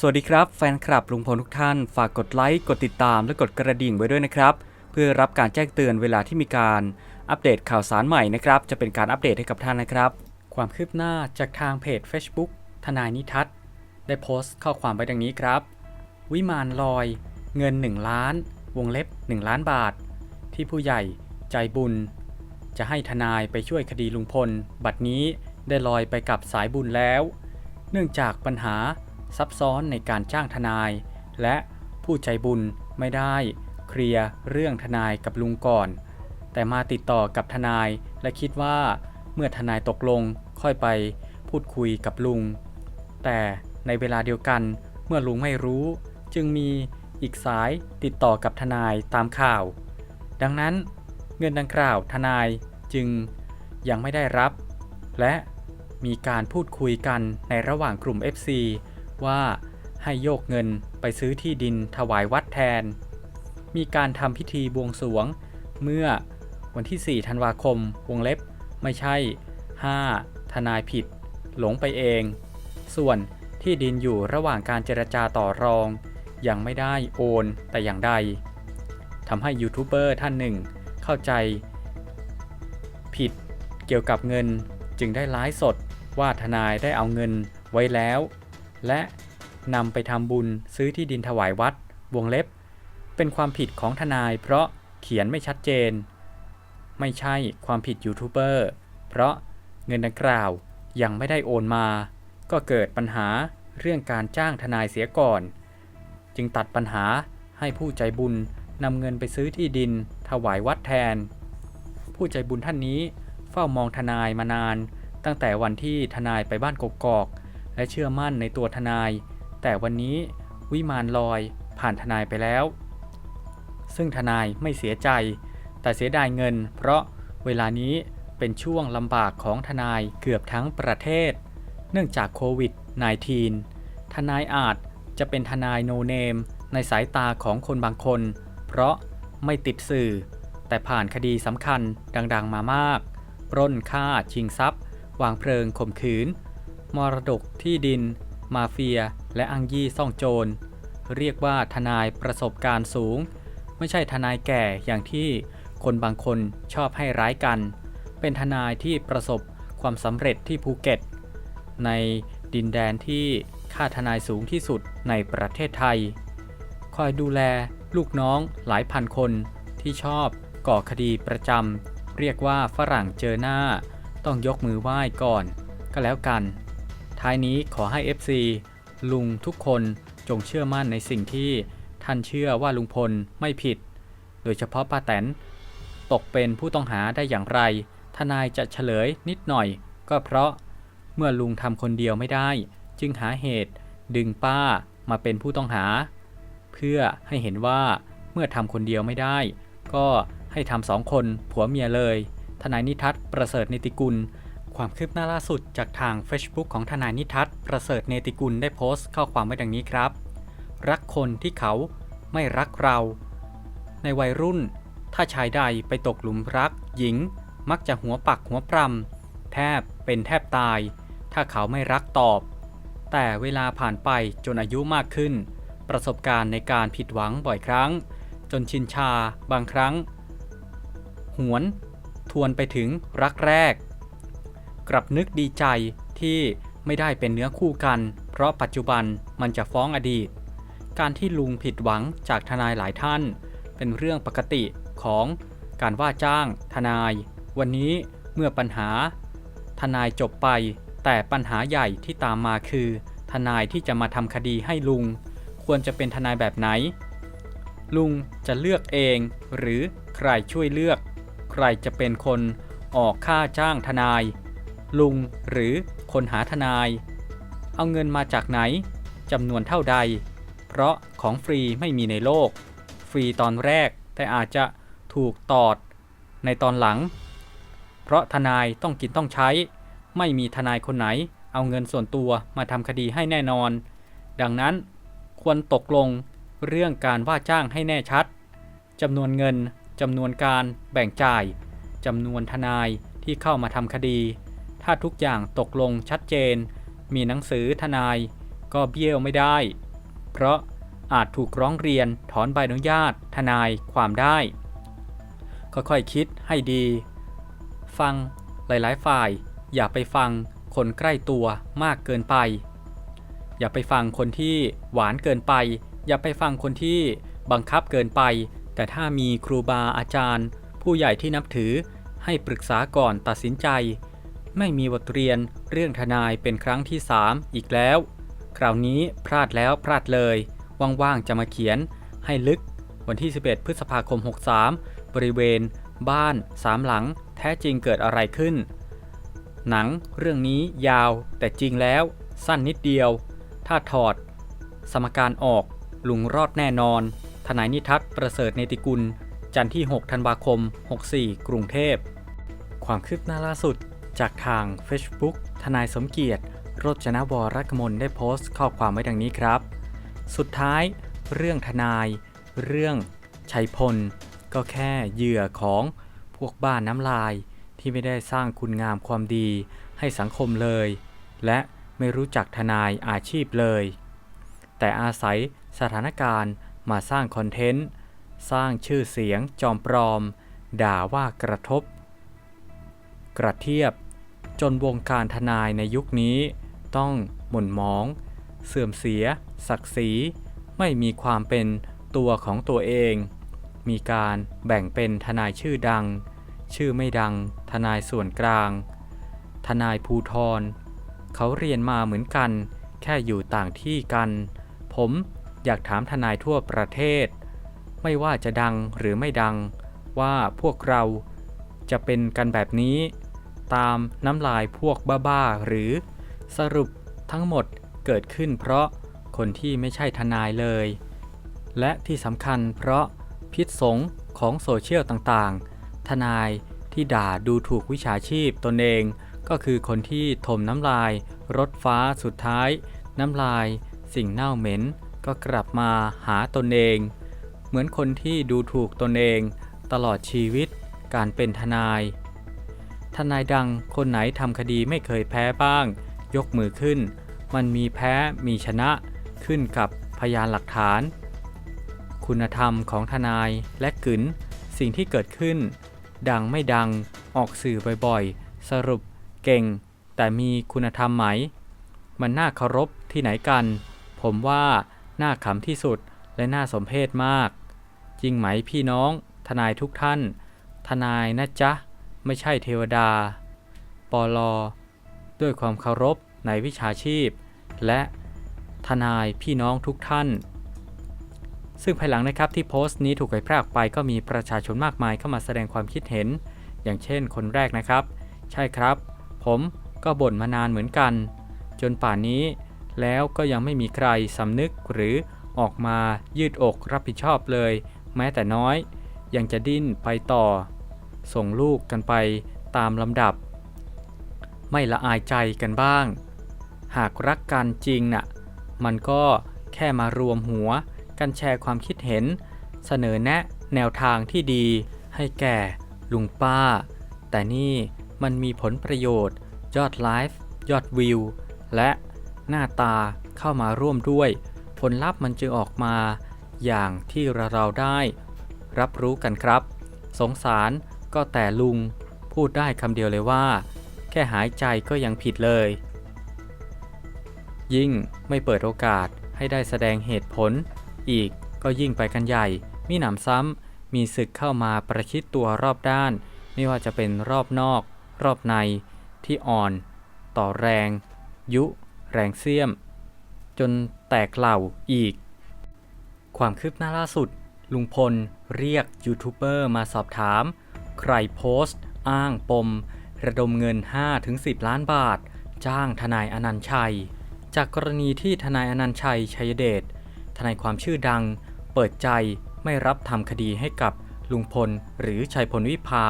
สวัสดีครับแฟนคลับลุงพลทุกท่าน ฝากกดไลค์ กดติดตามและกดกระดิ่งไว้ด้วยนะครับ เพื่อรับการแจ้งเตือนเวลาที่มีการอัปเดตข่าวสารใหม่นะครับ จะเป็นการอัปเดตให้กับท่านนะครับ ความคืบหน้าจากทางเพจ Facebook ทนายนิทัศน์ได้โพสต์ข้อความไว้ดังนี้ครับ วิมานลอย เงิน 1 ล้าน วงเล็บ 1 ล้านบาท ที่ผู้ใหญ่ใจบุญ จะให้ทนายไปช่วยคดีลุงพล บัดนี้ได้ลอยไปกับสายบุญแล้ว เนื่องจากปัญหา ซับซ้อนในการจ้างทนาย และผู้ใจบุญไม่ได้เคลียร์เรื่องทนายกับลุงก่อน แต่มาติดต่อกับทนายและคิดว่าเมื่อทนายตกลงค่อยไปพูดคุยกับลุง แต่ในเวลาเดียวกันเมื่อลุงไม่รู้ จึงมีอีกสายติดต่อกับทนายตามข่าว ดังนั้นเงินดังกล่าวทนายจึงยังไม่ได้รับ และมีการพูดคุยกันในระหว่างกลุ่ม FC ว่าให้โยกเงินไปซื้อที่ดินถวายวัดแทน มีการทำพิธีบวงสรวงเมื่อวันที่ 4 ธันวาคม วงเล็บไม่ใช่ 5 ทนายผิด หลงไปเอง ส่วนที่ดินอยู่ระหว่างการเจรจาต่อรอง ยังไม่ได้โอนแต่อย่างใดทำให้ยูทูบเบอร์ท่านหนึ่งเข้าใจ ผิดเกี่ยวกับเงินจึงได้ไลฟ์สดว่าทนายได้เอาเงินไว้แล้ว และนำไปทำบุญซื้อที่ดินถวายวัด วงเล็บ เป็นความผิดของทนายเพราะเขียนไม่ชัดเจน ไม่ใช่ความผิดยูทูบเบอร์เพราะเงินดังกล่าวยังไม่ได้โอนมา ก็เกิดปัญหาเรื่องการจ้างทนายเสียก่อน จึงตัดปัญหาให้ผู้ใจบุญนำเงินไปซื้อที่ดิน ถวายวัดแทน ผู้ใจบุญท่านนี้เฝ้ามองทนายมานาน ตั้งแต่วันที่ทนายไปบ้านกกอก และเชื่อมั่นในตัวทนาย แต่วันนี้วิมานลอยผ่านทนายไปแล้ว ซึ่งทนายไม่เสียใจ แต่เสียดายเงิน เพราะเวลานี้เป็นช่วงลำบากของทนายเกือบทั้งประเทศ เนื่องจากโควิด -19 ทนายอาจจะเป็นทนายโนเนมในสายตาของคนบางคน เพราะไม่ติดสื่อ แต่ผ่านคดีสำคัญดัง ๆ มามาก ปล้นฆ่าชิงทรัพย์ วางเพลิงข่มขืน มรดกที่ดิน มาเฟีย และอังยี่ซ่องโจร เรียกว่าทนายประสบการณ์สูง ไม่ใช่ทนายแก่อย่างที่คนบางคนชอบให้ร้ายกัน เป็นทนายที่ประสบความสำเร็จที่ภูเก็ต ในดินแดนที่ค่าทนายสูงที่สุดในประเทศไทย คอยดูแลลูกน้องหลายพันคนที่ชอบก่อคดีประจำเรียกว่าฝรั่งเจอหน้า ต้องยกมือไหว้ก่อน ก็แล้วกัน ท้ายนี้ขอให้ FC ลุงทุกคนจงเชื่อมั่นในสิ่งที่ท่านเชื่อว่าลุงพลไม่ผิด โดยเฉพาะป้าแตน ตกเป็นผู้ต้องหาได้อย่างไร ทนายจะเฉลยนิดหน่อย ก็เพราะเมื่อลุงทำคนเดียวไม่ได้ จึงหาเหตุดึงป้ามาเป็นผู้ต้องหา เพื่อให้เห็นว่าเมื่อทำคนเดียวไม่ได้ ก็ให้ทำสองคนผัวเมียเลย ทนายนิทัศน์ประเสริฐนิติกุล ความคืบหน้าล่าสุดจากทาง Facebook ของทนายนิทัศน์ประเสริฐเนติกุลได้โพสต์ข้อความไว้ดังนี้ครับ รักคนที่เขาไม่รักเรา ในวัยรุ่น ถ้าชายใดไปตกหลุมรัก หญิง มักจะหัวปักหัวปรำแทบเป็นแทบตาย ถ้าเขาไม่รักตอบ แต่เวลาผ่านไปจนอายุมากขึ้น ประสบการณ์ในการผิดหวังบ่อยครั้ง จนชินชาบางครั้ง หวน ทวนไปถึงรักแรก กลับนึกดีใจที่ไม่ได้เป็นเนื้อคู่กัน เพราะปัจจุบันมันจะฟ้องอดีต การที่ลุงผิดหวังจากทนายหลายท่าน เป็นเรื่องปกติของการว่าจ้างทนาย วันนี้เมื่อปัญหา ทนายจบไป แต่ปัญหาใหญ่ที่ตามมาคือ ทนายที่จะมาทำคดีให้ลุง ควรจะเป็นทนายแบบไหน ลุงจะเลือกเอง หรือใครช่วยเลือก ใครจะเป็นคนออกค่าจ้างทนาย ลุง หรือคนหาทนาย เอาเงินมาจากไหนจำนวนเท่าใด เพราะของฟรีไม่มีในโลก ฟรีตอนแรกแต่อาจจะถูกตอดในตอนหลัง เพราะทนายต้องกินต้องใช้ ไม่มีทนายคนไหน เอาเงินส่วนตัวมาทำคดีให้แน่นอน ดังนั้นควรตกลงเรื่องการว่าจ้างให้แน่ชัดจำนวนเงินจำนวนการแบ่งจ่ายจำนวนทนายที่เข้ามาทำคดี ถ้าทุกอย่างตกลงชัดเจน มีหนังสือทนาย ก็เบี้ยวไม่ได้ เพราะอาจถูกร้องเรียนถอนใบอนุญาต ทนายความได้ ค่อยๆคคิดให้ดี ฟังหลายๆ ฝ่าย อย่าไปฟังคนใกล้ตัวมากเกินไป อย่าไปฟังคนที่หวานเกินไป อย่าไปฟังคนที่บังคับเกินไป แต่ถ้ามีครูบาอาจารย์ ผู้ใหญ่ที่นับถือให้ปรึกษาก่อนตัดสินใจ ไม่มีบทเรียนเรื่องทนายเป็นครั้งที่ 3 อีกแล้ว คราวนี้พลาดแล้วพลาดเลย ว่างๆจะมาเขียนให้ลึก วันที่ 11 พฤษภาคม 63 บริเวณ บ้านสามหลัง แท้จริงเกิดอะไรขึ้น หนังเรื่องนี้ยาวแต่จริงแล้ว สั้นนิดเดียว ถ้าถอด สมการออกลุงรอดแน่นอน ทนายนิทัศน์ประเสริฐเนติกุล จันทร์ที่ 6 ธันวาคม 64 กรุงเทพ ความคืบหน้าล่าสุด จากทาง Facebook ทนายสมเกียรติโรจนวรกมลได้โพสต์ข้อความไว้ดังนี้ครับ สุดท้าย เรื่องทนาย เรื่องชัยพล ก็แค่เหยื่อของพวกบ้านน้ำลายที่ไม่ได้สร้างคุณงามความดีให้สังคมเลย และไม่รู้จักทนายอาชีพเลย แต่อาศัยสถานการณ์มาสร้างคอนเทนต์ สร้างชื่อเสียงจอมปลอม ด่าว่ากระทบ กระเทียบ จนวงการทนายในยุคนี้ต้องหม่นหมอง เสื่อมเสีย ศักดิ์ศรี ไม่มีความเป็นตัวของตัวเอง มีการแบ่งเป็นทนายชื่อดัง ชื่อไม่ดัง ทนายส่วนกลาง ทนายภูทรเขาเรียนมาเหมือนกัน แค่อยู่ต่างที่กัน ผมอยากถามทนายทั่วประเทศ ไม่ว่าจะดังหรือไม่ดัง ว่าพวกเราจะเป็นกันแบบนี้ ตามน้ำลายพวกบ้าๆหรือสรุปทั้งหมดเกิดขึ้นเพราะคนที่ไม่ใช่ทนายเลย และที่สำคัญเพราะพิษสงของโซเชียลต่างๆ ทนายที่ด่าดูถูกวิชาชีพตนเอง ก็คือคนที่ถมน้ำลาย รถฟ้าสุดท้าย น้ำลาย สิ่งเน่าเหม็น ก็กลับมาหาตนเอง เหมือนคนที่ดูถูกตนเอง ตลอดชีวิตการเป็นทนาย ทนายดังคนไหนทำคดีไม่เคยแพ้บ้าง ยกมือขึ้น มันมีแพ้มีชนะ ขึ้นกับพยานหลักฐาน คุณธรรมของทนายและกึนสิ่งที่เกิดขึ้น ดังไม่ดังออกสื่อบ่อยๆ สรุปเก่ง แต่มีคุณธรรมไหม มันน่าเคารพที่ไหนกัน ผมว่าน่าขำที่สุดและน่าสมเพชมาก จริงไหมพี่น้อง ทนายทุกท่าน ทนายนะจ๊ะ ไม่ใช่เทวดาปอลอด้วยความเคารพในวิชาชีพ และทนายพี่น้องทุกท่าน ซึ่งภายหลังนะครับที่โพสต์นี้ถูกเผยแพร่ออกไปก็มีประชาชนมากมายเข้ามาแสดงความคิดเห็น อย่างเช่นคนแรกนะครับ ใช่ครับ ผมก็บ่นมานานเหมือนกัน จนป่านนี้ แล้วก็ยังไม่มีใครสำนึกหรือออกมายืดอกรับผิดชอบเลย แม้แต่น้อย ยังจะดิ้นไปต่อ ส่งลูกกันไปตามลำดับ ไม่ละอายใจกันบ้าง หากรักกันจริงน่ะ มันก็แค่มารวมหัวกันแชร์ความคิดเห็น เสนอแนะแนวทางที่ดีให้แก่ลุงป้า แต่นี่มันมีผลประโยชน์ ยอดไลฟ์ยอดวิว และหน้าตาเข้ามาร่วมด้วย ผลลัพธ์มันจึงออกมาอย่างที่เราได้ รับรู้กันครับ สงสาร ก็แต่ลุงพูดได้คำเดียวเลยว่า แค่หายใจก็ยังผิดเลย ยิ่งไม่เปิดโอกาสให้ได้แสดงเหตุผล อีกก็ยิ่งไปกันใหญ่ มีหนำซ้ำมีศึกเข้ามาประชิดตัวรอบด้าน ไม่ว่าจะเป็นรอบนอก รอบในที่อ่อน ต่อแรง ยุ แรงเสียม จนแตกเหล่าอีก ความคืบหน้าล่าสุด ลุงพลเรียกยูทูบเบอร์มาสอบถาม ใครโพสต์ อ้างปม ระดมเงิน 5-10 ล้านบาท จ้างทนายอนันต์ชัย จากกรณีที่ทนายอนันต์ชัย ชัยเดชทนายความชื่อดัง เปิดใจไม่รับทำคดีให้กับลุงพล หรือชัยพลวิภา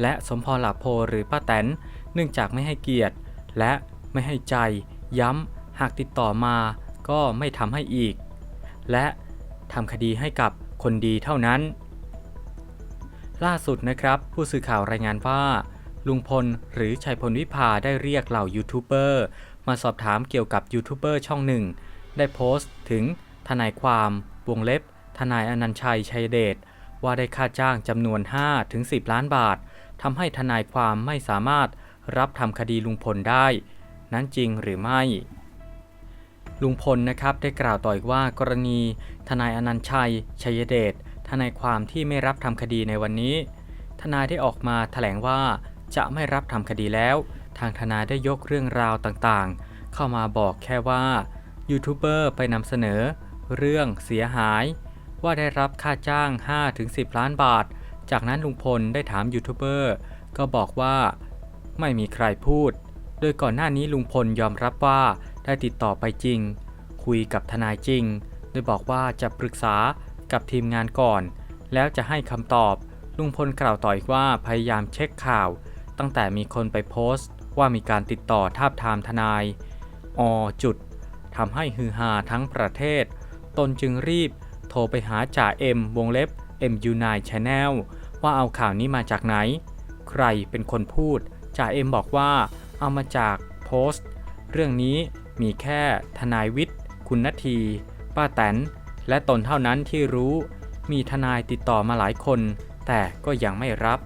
และสมพรหลาโพหรือป้าแตน เนื่องจากไม่ให้เกียรติ และไม่ให้ใจ ย้ำ หากติดต่อมาก็ไม่ทำให้อีก และทำคดีให้กับคนดีเท่านั้น ล่าสุดนะครับ ผู้สื่อข่าวรายงานว่า ลุงพลหรือชัยพลวิภาได้เรียกเหล่ายูทูบเบอร์มาสอบถามเกี่ยวกับยูทูบเบอร์ช่องหนึ่ง ได้โพสต์ถึงทนายความ วงเล็บ ทนายอนันชัยชัยเดชว่าได้ค่าจ้างจำนวน 5-10 ล้านบาททำให้ทนายความไม่สามารถรับทำคดีลุงพลได้ นั้นจริงหรือไม่ ลุงพลนะครับได้กล่าวต่ออีกว่ากรณี ทนายอนันชัยชัยเดช ทนายความที่ไม่รับทำคดีในวันนี้ ทนายได้ออกมาแถลงว่าจะไม่รับทำคดีแล้ว ทางทนายได้ยกเรื่องราวต่างๆ เข้ามาบอกแค่ว่ายูทูบเบอร์ไปนำเสนอ เรื่องเสียหาย ว่าได้รับค่าจ้าง 5-10 ล้านบาท จากนั้นลุงพลได้ถามยูทูบเบอร์ก็บอกว่าไม่มีใครพูด โดยก่อนหน้านี้ลุงพลยอมรับว่าได้ติดต่อไปจริง คุยกับทนายจริง โดยบอกว่าจะปรึกษา กับทีมงานก่อน แล้วจะให้คำตอบ ลุงพลกล่าวต่ออีกว่าพยายามเช็คข่าว ตั้งแต่มีคนไปโพสต์ ว่ามีการติดต่อทาบทามทนาย อจุดทำให้ฮือฮาทั้งประเทศ ตนจึงรีบ โทรไปหาจ่าเอ็มวงเล็บ MU9 Channel ว่าเอาข่าวนี้มาจากไหน ใครเป็นคนพูด จ่าเอ็มบอกว่าเอามาจากโพสต์ เรื่องนี้มีแค่ทนายวิทย์ คุณนาที ป้าแตน และตนเท่านั้นที่รู้ มีทนายติดต่อมาหลายคน แต่ก็ยังไม่รับ